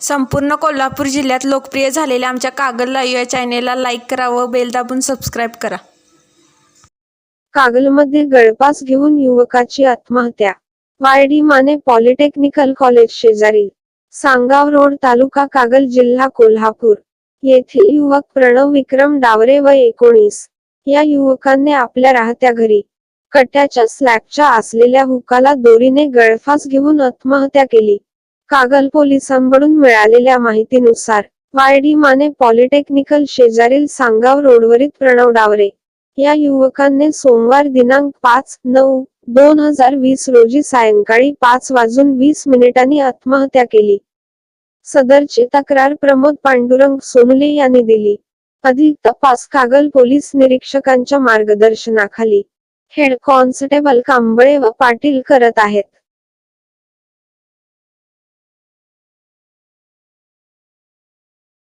संपूर्ण कोल्हापूर जिल्ह्यात लोकप्रिय झालेल्या आमच्या कागल लाईव्ह या चॅनेलला लाईक करा व बेल दाबून सबस्क्राईब करा. कागलमध्ये गळपास घेऊन युवकाची आत्महत्या. वायडी माने पॉलिटेक्निकल कॉलेज शेजारी. सांगाव रोड तालुका कागल जिल्हा कोल्हापूर. येथील युवक प्रणव विक्रम डावरे व एकोणीस या युवकांनी आपल्या राहत्या घरी. कट्ट्याच्या स्लॅबच्या असलेल्या हुकाला दोरीने गळफास घेऊन आत्महत्या केली. कागल पोलिसांकडून मिळालेल्या माहितीनुसार वायडी माने पॉलिटेक्निकल शेजारील सांगाव रोडवरील प्रणव डावरे या युवकांनी सोमवार दिनांक पाच नऊ दोन हजार वीस रोजी सायंकाळी पाच वाजून वीस मिनिटांनी आत्महत्या केली. सदरची तक्रार प्रमोद पांडुरंग सोनुले यांनी दिली. अधिक तपास कागल पोलीस निरीक्षकांच्या मार्गदर्शनाखाली हेड कॉन्स्टेबल कांबळे व पाटील करत आहेत.